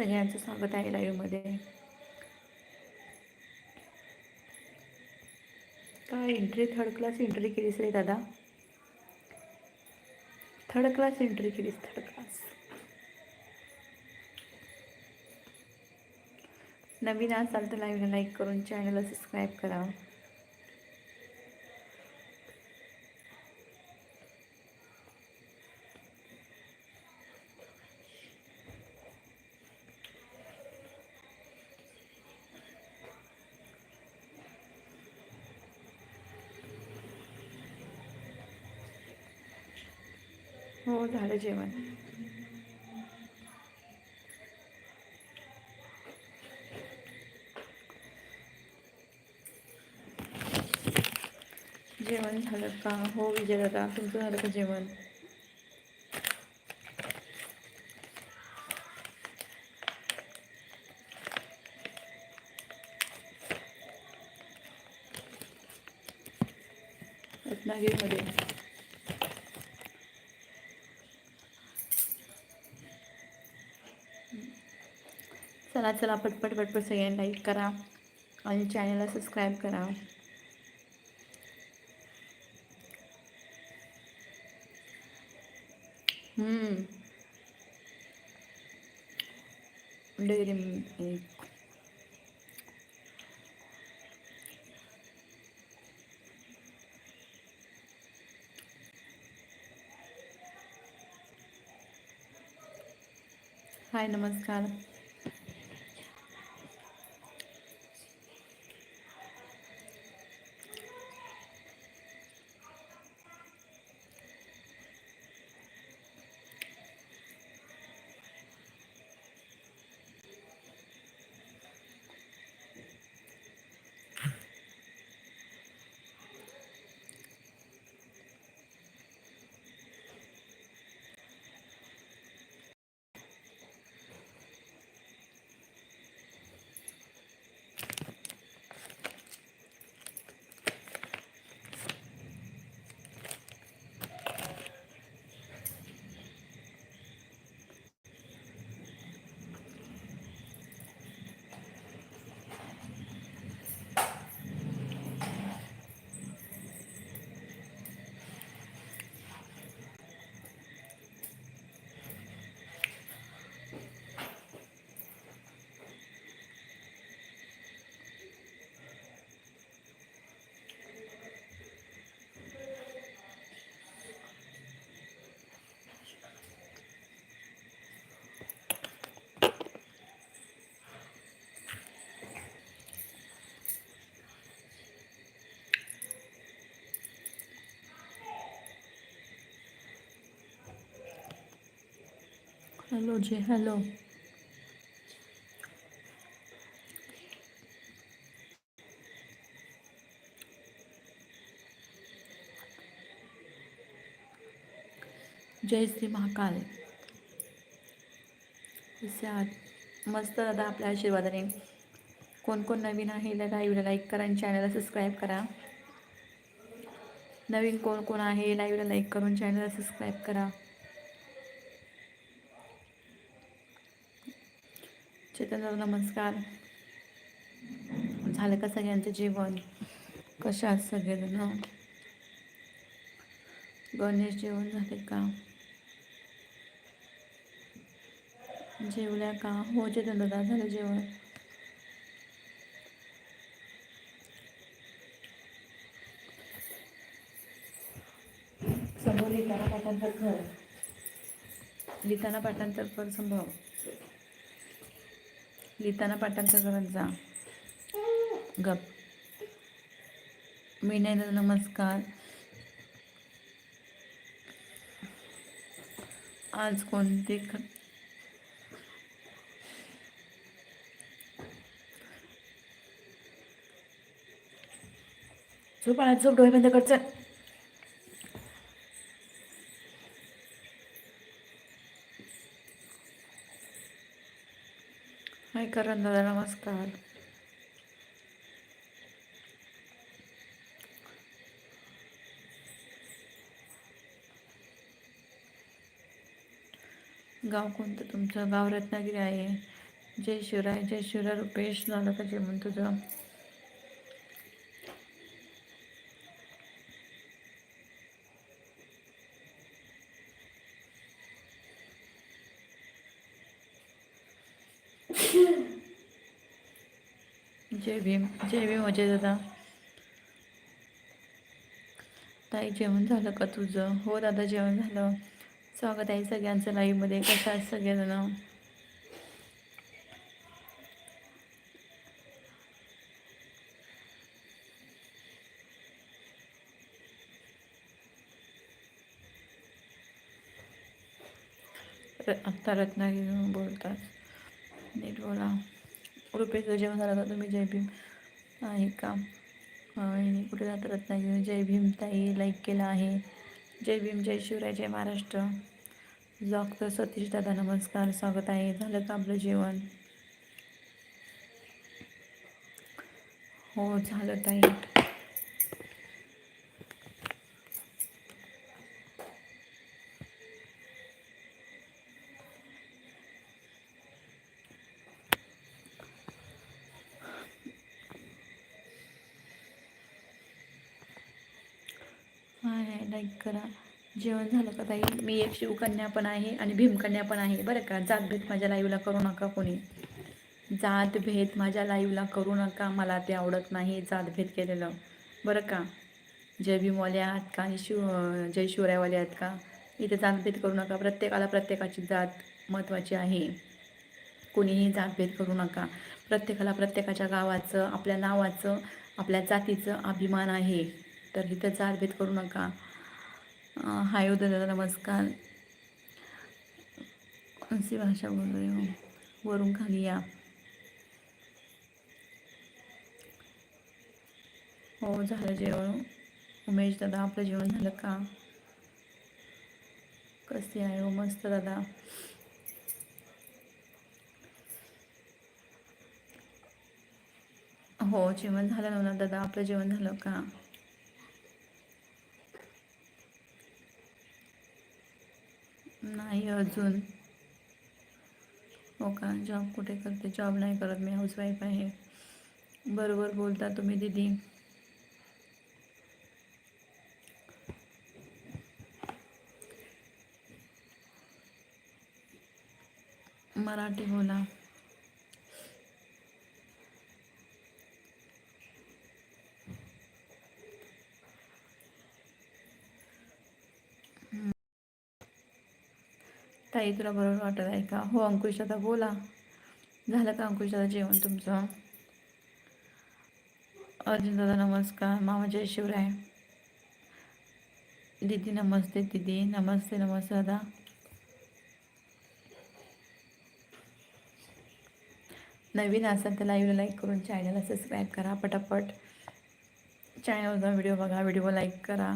सगळ्यांचं स्वागत आहे लाईव्हमध्ये काय एंट्री थर्ड क्लास एंट्री केलीस रे दादा? थर्ड क्लास एंट्री केलीस थर्ड क्लास नवीन असाल तर लाईव्हला लाईक करून चॅनलला सबस्क्राईब करा हो झालं जेवण. जेवण झालं का? हो विजय दादा तुमचं झालं का जेवण? रत्नागिरीमध्ये. चला चला पटपट पटपट सगळ्यांनी लाईक करा आणि चॅनलला सबस्क्राईब करा. हम्म. हाय नमस्कार. हॅलो जी हॅलो जय श्री महाकाल. मस्त दादा आपल्या आशीर्वादाने. कोण कोण नवीन आहे लाईव्हला लाईक करा आणि चॅनलला सबस्क्राईब करा. नवीन कोण कोण आहे लाईव्हला लाईक करून चॅनलला सबस्क्राईब करा. चेतन नमस्कार. झालं का सगळ्यांचं जेवण? कशा आहात सगळेजण? गणेश जेवण झाले का? जेवल्या का? हो चेतन झालं जेवण. समोर लिहिताना पाठांतर कर. लिहिताना पाठांतर संभव. लिहिताना पाठांतर करत जा. गप. मी नाही नमस्कार. आज कोणते ख झोप आज झोप डोळे बंद करचं चल दादा नमस्कार. गाव कोणतं तुमचं? गाव रत्नागिरी आहे. जय शिवराय जय शिवराय रुपेश नालकाचे म्हणून तुझं जय भीम जय भीम अजय दादा. ताई जेवण झालं का तुझं? हो दादा जेवण झालं. स्वागत आहे सगळ्यांचं लाईव्हमध्ये. कसं आहे सगळेजण आता आत्ता रत्नागिरी बोलतात. नीट बोला. रुपेचं जेवण झालं का तुम्ही जय भीम आहे का? आणि कुठे जात रत्नागिरी जय भीम ताई लाईक केला आहे. जय भीम जय शिवराय जय महाराष्ट्र. डॉक्टर सतीश दादा नमस्कार. स्वागत आहे. झालं का आपलं जेवण? हो झालं ताई हाय हाय लाईक करा जेवण झालं का ताई मी एक शिवकन्या पण आहे आणि भीमकन्या पण आहे. बरं का? जातभेद माझ्या लाईव्हला करू नका कोणी. जातभेद माझ्या लाईव्हला करू नका. मला ते आवडत नाही जातभेद केलेलं. बरं का? जय भीमवाले आहात का? आणि शिव जय शिवरायवाले आहात का? इथे जातभेद करू नका. प्रत्येकाला प्रत्येकाची जात महत्त्वाची आहे. कोणीही जातभेद करू नका. प्रत्येकाला प्रत्येकाच्या गावाचं आपल्या नावाचं आपल्या जातीचं अभिमान आहे. तर इथं जातभेद करू नका. हाय उदय दादा नमस्कार. कोणती भाषा बोल हो? वरून खाली या. हो झालं जेवण. उमेश दादा आपलं जेवण झालं का? कसे आहे हो मस्त दादा? हो जेवण झालं ना दादा? आपलं जेवण झालं का? नाही अजु हो का? जॉब कुठे करते? जॉब नहीं करत. मी हाऊसवाईफ आहे. बरोबर बोलता तुम्हें दीदी. मराठी बोला. ताई तुला बरोबर वाटत आहे का? हो अंकुश दादा बोला. झालं का अंकुश दादा जेवण तुमचं? अर्जुन दादा नमस्कार. मामा जय शिवराय दीदी नमस्ते दीदी. नमस्ते नमस्ते दादा. नवीन असाल तर लाईव्हला लाईक करून चॅनलला सबस्क्राईब करा. पटापट. चॅनलचा व्हिडिओ बघा. व्हिडिओ लाईक करा.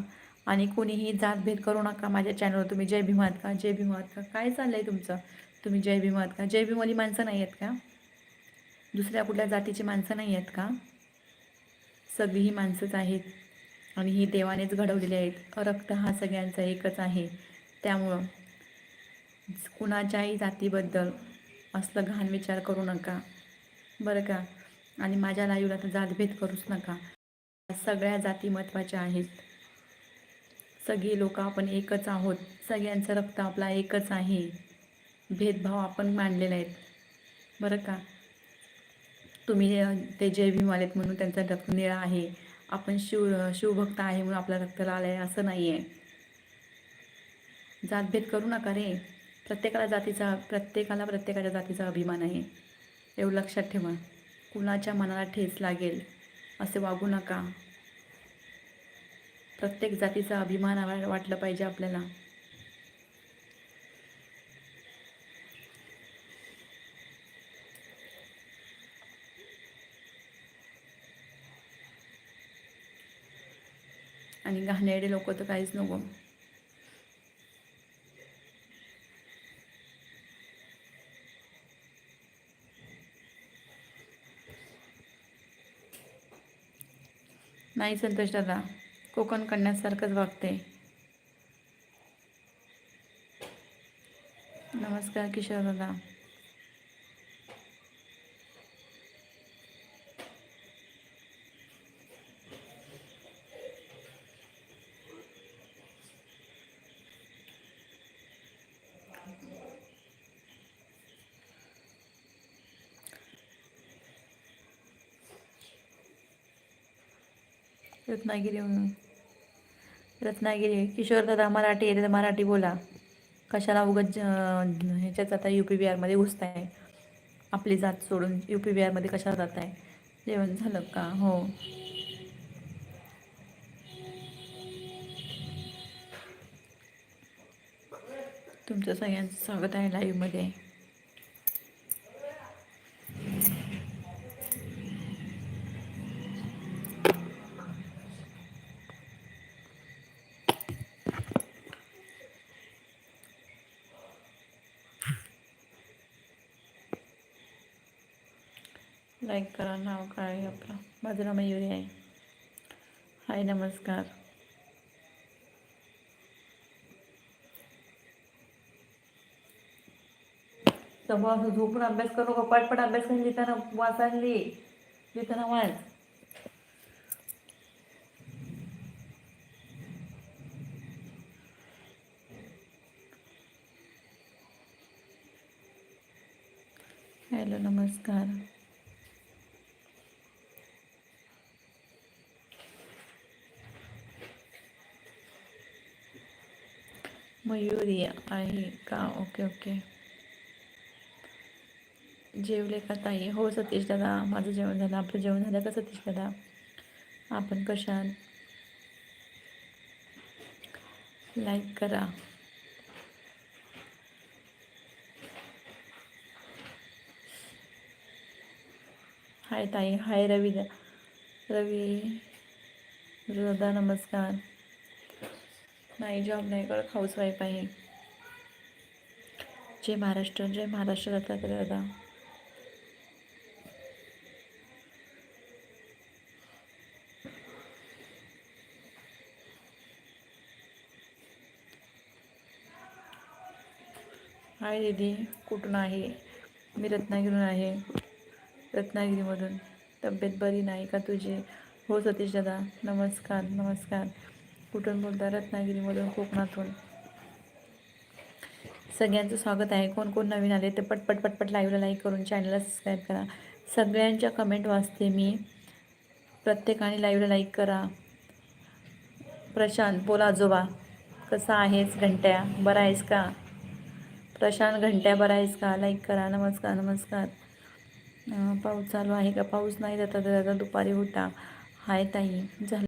आणि कोणीही जातभेद करू नका माझ्या चॅनलवर तुम्ही जय भीम आहात का? जय भीम आहात का? काय चाललं आहे तुमचं? तुम्ही जय भीम आहात का? जय भीमवाली माणसं नाही आहेत का? दुसऱ्या कुठल्या जातीची माणसं नाही आहेत का? सगळी ही माणसंच आहेत. आणि ही देवानेच घडवलेली आहेत. रक्त हा सगळ्यांचा एकच आहे. त्यामुळं कुणाच्याही जातीबद्दल असलं घाण विचार करू नका. बरं का? आणि माझ्या लाईव्हला तर जातभेद करूच नका. सगळ्या जाती महत्त्वाच्या आहेत. सगळी लोक आपण एकच आहोत. सगळ्यांचं रक्त आपला एकच आहे. भेदभाव आपण मांडलेला आहेत. बरं का? तुम्ही ते जय भीमवालेत म्हणून त्यांचा रक्त निळा आहे. आपण शिव शिवभक्त आहे म्हणून आपला रक्त लाल आहे असं नाही आहे. जातभेद करू नका रे. प्रत्येकाला जातीचा प्रत्येकाला प्रत्येकाच्या जातीचा अभिमान आहे. एवढं लक्षात ठेवा. कुणाच्या मनाला ठेच लागेल? असे वागू नका. प्रत्येक जातीचा अभिमान वाटलं पाहिजे आपल्याला. आणि घाणेरडे लोक तर काहीच नको. नाही संतोष दादा. कोकण कन्यासारखंच वागते. नमस्कार किशोर दादा. रत्नागिरी म्हणून रत्नागिरी किशोर दादा मराठी येते तर मराठी बोला. कशाला उगत ह्याच्यात आता यू पी बिहारमध्ये घुसताय. आपली जात सोडून यू पी बिहारमध्ये कशाला जात आहे जेवण झालं का? हो. तुमचं सगळ्यांचं स्वागत आहे लाईव्हमध्ये लाईक करा नाव काय आहे आपलं माझं नाव मयुरी आहे हाय नमस्कार. तेव्हा असं झोपून अभ्यास करू नका पटपट अभ्यास करून लिहिताना वाचायला लिही लिहिताना वाच हॅलो नमस्कार मयुरी आहे का? Okay okay. जेवले का ताई? हो सतीश दादा माझं जेवण झालं. आपलं जेवण झालं का सतीश दादा? आपण कशात? लाईक करा. हाय ताई. हाय रवी दा रवी दादा नमस्कार. नाही जॉब नाही. करत हाऊसवाईफ आहे. जय महाराष्ट्र जय महाराष्ट्र दादा दादा. हाय दीदी कुठून आहे? मी रत्नागिरीहून आहे. रत्नागिरीमधून. तब्येत बरी नाही का तुझी? हो सतीश दादा नमस्कार नमस्कार. कुठून बोलता? रत्नागिरीमधून कोकणातून. सगळ्यांचं स्वागत आहे. कोण कोण नवीन आले ते पटपट पटपट लाईव्हला लाईक करून चॅनलला सबस्क्राईब करा. सगळ्यांच्या कमेंट वाचते मी. प्रत्येकाने लाईव्हला लाईक करा. प्रशांत बोला आजोबा. कसा आहेस घंट्या? बरा आहेस का? प्रशांत घंट्या बरा आहेस का? लाईक करा. नमस्कार नमस्कार. पाऊस चालू आहे का? पाऊस नाही जाता दादा दुपारी होता. हाय ताई झालं